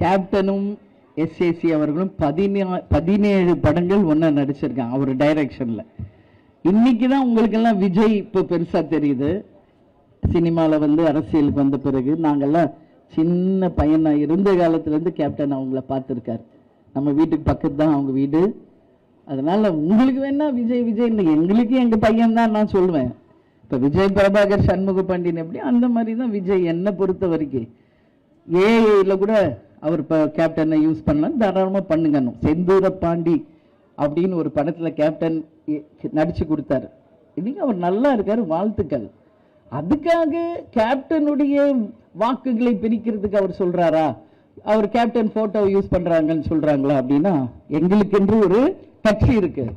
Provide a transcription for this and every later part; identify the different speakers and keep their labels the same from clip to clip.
Speaker 1: கேப்டனும் SAC அவர்களும் பதினா பதினேழு படங்கள் ஒன்றா நடிச்சிருக்காங்க அவர் டைரக்ஷனில் இன்னைக்கு தான் உங்களுக்கெல்லாம் விஜய் இப்போ பெருசாக தெரியுது. சினிமாவில் வந்து அரசியலுக்கு வந்த பிறகு நாங்கெல்லாம் சின்ன பையனாக இருந்த காலத்துலேருந்து கேப்டன் அவங்கள பார்த்துருக்காரு. நம்ம வீட்டுக்கு பக்கத்து தான் அவங்க வீடு. அதனால உங்களுக்கு வேணா விஜய் விஜய் இல்லை எங்களுக்கு எங்கள் பையன் தான் நான் சொல்லுவேன் இப்போ விஜய் பிரபாகர் சண்முக பாண்டியன் எப்படி அந்த மாதிரி தான் விஜய் என்னை பொறுத்த வரைக்கும். ஏஐயில் கூட அவர் இப்போ கேப்டனை யூஸ் பண்ணலாம் தாராளமாக பண்ணுங்கன்னு செந்தூர பாண்டி அப்படின்னு ஒரு படத்தில் கேப்டன் நடித்து கொடுத்தாரு. இன்னைக்கு அவர் நல்லா இருக்கார். வாழ்த்துக்கள். அதுக்காக கேப்டனுடைய வாக்குகளை பிரிக்கிறதுக்கு அவர் சொல்கிறாரா அவர் கேப்டன் ஃபோட்டோவை யூஸ் பண்ணுறாங்கன்னு சொல்கிறாங்களா அப்படின்னா எங்களுக்கென்று ஒரு கட்சி இருக்குது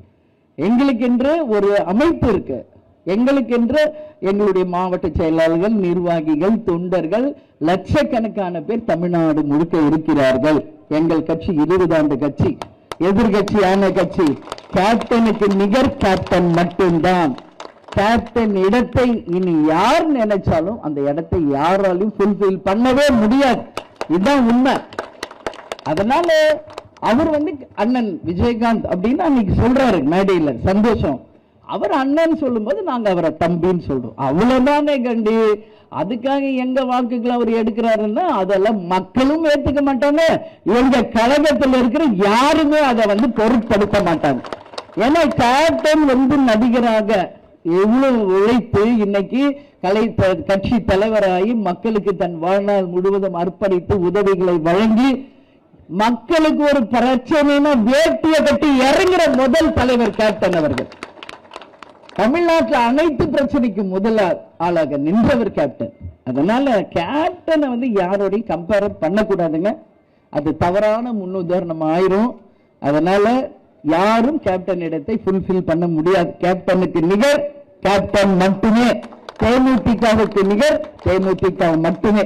Speaker 1: எங்களுக்கென்று ஒரு அமைப்பு இருக்குது எங்களுக்கென்று எங்களுடைய மாவட்ட செயலாளர்கள் நிர்வாகிகள் தொண்டர்கள் லட்சக்கணக்கான பேர் தமிழ்நாடு முழுக்க இருக்கிறார்கள். எங்கள் கட்சி இருபது ஆண்டு கட்சி எதிர்கட்சியான கட்சி. கேப்டனுக்கு நிகர் கேப்டன் மட்டும்தான். கேப்டன் இடத்தை இனி யார் நினைச்சாலும் அந்த இடத்தை யாராலையும் ஃபுல்ஃபில் பண்ணவே முடியாது. இதுதான் உண்மை. அதனால அவர் வந்து அண்ணன் விஜயகாந்த் அப்படின்னு அன்னைக்கு சொல்றாரு மேடையில் சந்தோஷம். அவர் அண்ணன் சொல்லும்போது நாங்க அவரை தம்பின்னு சொல்றோம். அவ்வளவுதானே கண்டி? அதுக்காக எங்க வாக்குகளை அவர் எடுக்கிறாருன்னா அதெல்லாம் மக்களும் ஏத்துக்க மாட்டாங்க. எங்க கழகத்தில் இருக்கிற யாருமே அதை வந்து பொருட்படுத்த மாட்டாங்க. ஏன்னா கேப்டன் வந்து நடிகராக எவ்வளவு உழைத்து இன்னைக்கு கலை கட்சி தலைவராகி மக்களுக்கு தன் வாழ்நாள் முழுவதும் அர்ப்பணித்து உதவிகளை வழங்கி மக்களுக்கு ஒரு பிரச்சனைனா வேட்டியை கட்டி இறங்குற முதல் தலைவர் கேப்டன் அவர்கள். தமிழ்நாட்டில் அனைத்து பிரச்சனைக்கும் முதல் ஆளாக நின்றவர் கேப்டன் அதனால கேப்டனை வந்து யாரோடையும் கம்பேர் பண்ணக்கூடாதுங்க. அது தவறான முன்னுதாரணம் ஆயிரும். அதனால யாரும் கேப்டன் இடத்தை ஃபுல்ஃபில் பண்ண முடியாது. கேப்டனுக்கு நிகர் கேப்டன் மட்டுமே. தேமுதிகவுக்கு நிகர் தேமுதிக மட்டுமே.